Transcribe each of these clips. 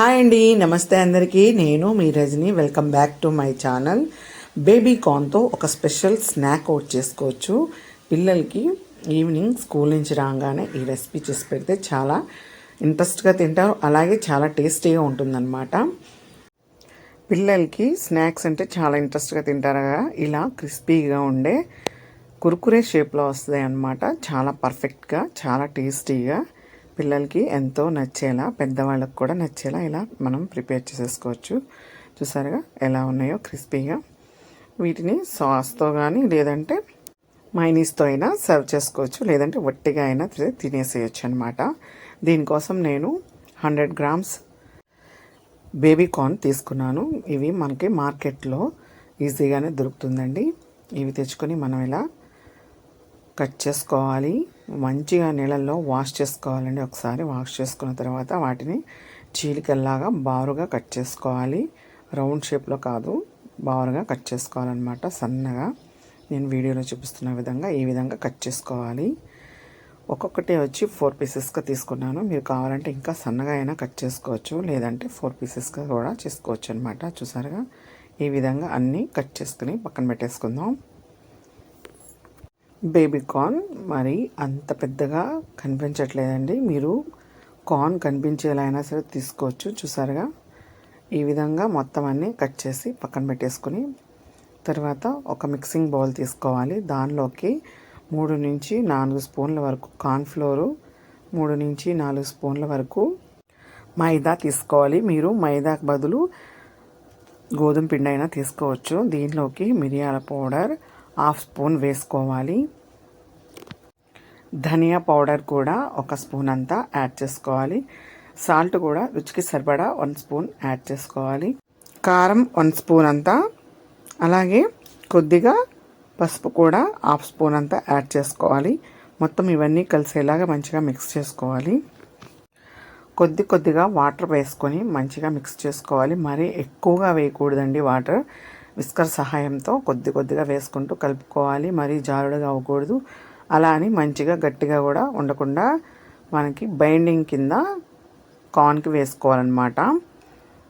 Hi అండి నమస్తే అందరికీ. నేను మీ Rajani. Welcome back to my channel baby కార్న్తో ఒక స్పెషల్ స్నాక్ అవుట్ చేసుకోవచ్చు. పిల్లలకి ఈవినింగ్ స్కూల్ నుంచి రాగానే ఈ రెసిపీ చేసి పెడితే చాలా ఇంట్రెస్ట్గా తింటారు. అలాగే చాలా టేస్టీగా ఉంటుందన్నమాట. పిల్లలకి స్నాక్స్ అంటే చాలా ఇంట్రెస్ట్గా తింటారు కదా. ఇలా క్రిస్పీగా ఉండే కురుకురే షేప్లో వస్తాయి అన్నమాట. చాలా పర్ఫెక్ట్గా చాలా టేస్టీగా పిల్లలకి ఎంతో నచ్చేలా పెద్దవాళ్ళకి కూడా నచ్చేలా ఇలా మనం ప్రిపేర్ చేసేసుకోవచ్చు. చూసారుగా ఎలా ఉన్నాయో క్రిస్పీగా. వీటిని సాస్తో కానీ లేదంటే మైనీస్తో అయినా సర్వ్ చేసుకోవచ్చు. లేదంటే వట్టిగా అయినా తినేసేయచ్చు అనమాట దీనికోసం నేను హండ్రెడ్ గ్రామ్స్ బేబీ కార్న్ తీసుకున్నాను. ఇవి మనకి మార్కెట్లో ఈజీగానే దొరుకుతుందండి. ఇవి తెచ్చుకొని మనం ఇలా కట్ చేసుకోవాలి. మంచిగా నీళ్ళల్లో వాష్ చేసుకోవాలండి. ఒకసారి వాష్ చేసుకున్న తర్వాత వాటిని చీలికల్లాగా బారుగా కట్ చేసుకోవాలి. రౌండ్ షేప్లో కాదు బారుగా కట్ చేసుకోవాలన్నమాట. సన్నగా. నేను వీడియోలో చూపిస్తున్న విధంగా ఈ విధంగా కట్ చేసుకోవాలి. ఒక్కొక్కటి వచ్చి ఫోర్ పీసెస్గా తీసుకున్నాను. మీరు కావాలంటే ఇంకా సన్నగా అయినా కట్ చేసుకోవచ్చు. లేదంటే ఫోర్ పీసెస్గా కూడా చేసుకోవచ్చు అనమాట చూసారుగా? ఈ విధంగా అన్నీ కట్ చేసుకుని పక్కన పెట్టేసుకుందాం. బేబీ కార్న్ మరి అంత పెద్దగా కనిపించట్లేదండి. మీరు కార్న్ కనిపించేలా అయినా సరే తీసుకోవచ్చు చూసారుగా? ఈ విధంగా మొత్తం అన్నీ కట్ చేసి పక్కన పెట్టేసుకొని తర్వాత ఒక మిక్సింగ్ బౌల్ తీసుకోవాలి. దానిలోకి మూడు నుంచి నాలుగు స్పూన్ల వరకు కార్న్ఫ్లోరు మూడు నుంచి నాలుగు స్పూన్ల వరకు మైదా తీసుకోవాలి. మీరు మైదాకు బదులు గోధుమ పిండి అయినా తీసుకోవచ్చు. దీనిలోకి మిరియాల పౌడర్ హాఫ్ స్పూన్ వేసుకోవాలి. ధనియా పౌడర్ కూడా ఒక స్పూన్ అంతా యాడ్ చేసుకోవాలి. సాల్ట్ కూడా రుచికి సరిపడా వన్ స్పూన్ యాడ్ చేసుకోవాలి. కారం వన్ స్పూన్ అంతా అలాగే కొద్దిగా పసుపు కూడా హాఫ్ స్పూన్ అంతా యాడ్ చేసుకోవాలి. మొత్తం ఇవన్నీ కలిసేలాగా మంచిగా మిక్స్ చేసుకోవాలి. కొద్ది కొద్దిగా వాటర్ వేసుకొని మంచిగా మిక్స్ చేసుకోవాలి. మరీ ఎక్కువగా వేయకూడదండి వాటర్. విస్కర్ సహాయంతో కొద్ది కొద్దిగా వేసుకుంటూ కలుపుకోవాలి. మరీ జారుడుగా అవ్వకూడదు. అలా అని మంచిగా గట్టిగా కూడా ఉండకుండా మనకి బైండింగ్ కింద కార్న్కి వేసుకోవాలన్నమాట.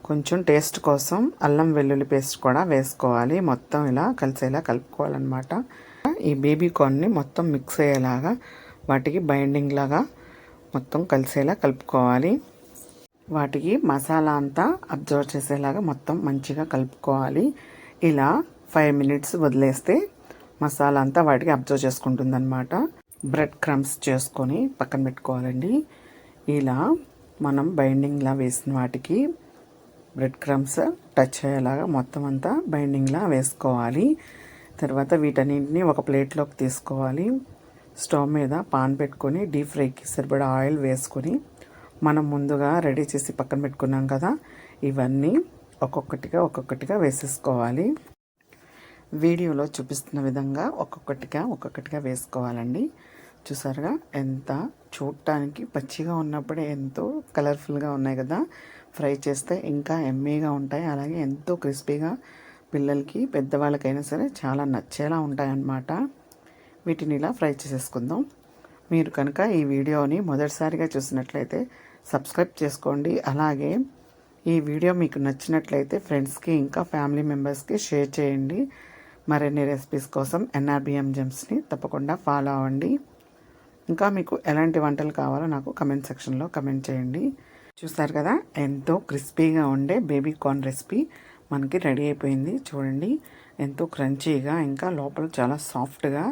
కొంచెం టేస్ట్ కోసం అల్లం వెల్లుల్లి పేస్ట్ కూడా వేసుకోవాలి. మొత్తం ఇలా కలిసేలా కలుపుకోవాలన్నమాట. ఈ బేబీ కార్న్ని మొత్తం మిక్స్ అయ్యేలాగా వాటికి బైండింగ్ లాగా మొత్తం కలిసేలా కలుపుకోవాలి. వాటికి మసాలా అంతా అబ్జర్వ్ చేసేలాగా మొత్తం మంచిగా కలుపుకోవాలి. ఇలా ఫైవ్ మినిట్స్ వదిలేస్తే మసాలా అంతా వాటికి అబ్జర్వ్ చేసుకుంటుంది అనమాట బ్రెడ్ క్రమ్స్ చేసుకొని పక్కన పెట్టుకోవాలండి. ఇలా మనం బైండింగ్లా వేసిన వాటికి బ్రెడ్ క్రమ్స్ టచ్ అయ్యేలాగా మొత్తం అంతా బైండింగ్లా వేసుకోవాలి. తర్వాత వీటన్నింటినీ ఒక ప్లేట్లోకి తీసుకోవాలి. స్టవ్ మీద పాన్ పెట్టుకొని డీప్ ఫ్రైకి సరిపడా ఆయిల్ వేసుకొని మనం ముందుగా రెడీ చేసి పక్కన పెట్టుకున్నాం కదా ఇవన్నీ ఒక్కొక్కటిగా ఒక్కొక్కటిగా వేసేసుకోవాలి. వీడియోలో చూపిస్తున్న విధంగా ఒక్కొక్కటిగా ఒక్కొక్కటిగా వేసుకోవాలండి. చూసారుగా? ఎంత చూడటానికి పచ్చిగా ఉన్నప్పుడే ఎంతో కలర్ఫుల్గా ఉన్నాయి కదా? ఫ్రై చేస్తే ఇంకా ఎమ్మీగా ఉంటాయి. అలాగే ఎంతో క్రిస్పీగా పిల్లలకి పెద్దవాళ్ళకైనా సరే చాలా నచ్చేలా ఉంటాయన్నమాట. వీటిని ఇలా ఫ్రై చేసేసుకుందాం. మీరు కనుక ఈ వీడియోని మొదటిసారిగా చూసినట్లయితే సబ్స్క్రైబ్ చేసుకోండి. అలాగే ఈ వీడియో మీకు నచ్చినట్లయితే ఫ్రెండ్స్కి ఇంకా ఫ్యామిలీ మెంబర్స్కి షేర్ చేయండి. మరిన్ని రెసిపీస్ కోసం ఎన్ఆర్బిఎం జెమ్స్ని తప్పకుండా ఫాలో అవ్వండి. ఇంకా మీకు ఎలాంటి వంటలు కావాలో నాకు కమెంట్ సెక్షన్లో కమెంట్ చేయండి. చూస్తారు కదా ఎంతో క్రిస్పీగా ఉండే బేబీ కార్న్ రెసిపీ మనకి రెడీ అయిపోయింది. చూడండి ఎంతో క్రంచీగా ఇంకా లోపల చాలా సాఫ్ట్గా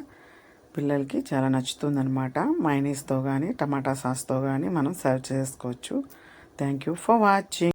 పిల్లలకి చాలా నచ్చుతుందనమాట మైనీస్తో కానీ టమాటా సాస్తో కానీ మనం సర్వ్ చేసుకోవచ్చు. Thank you for watching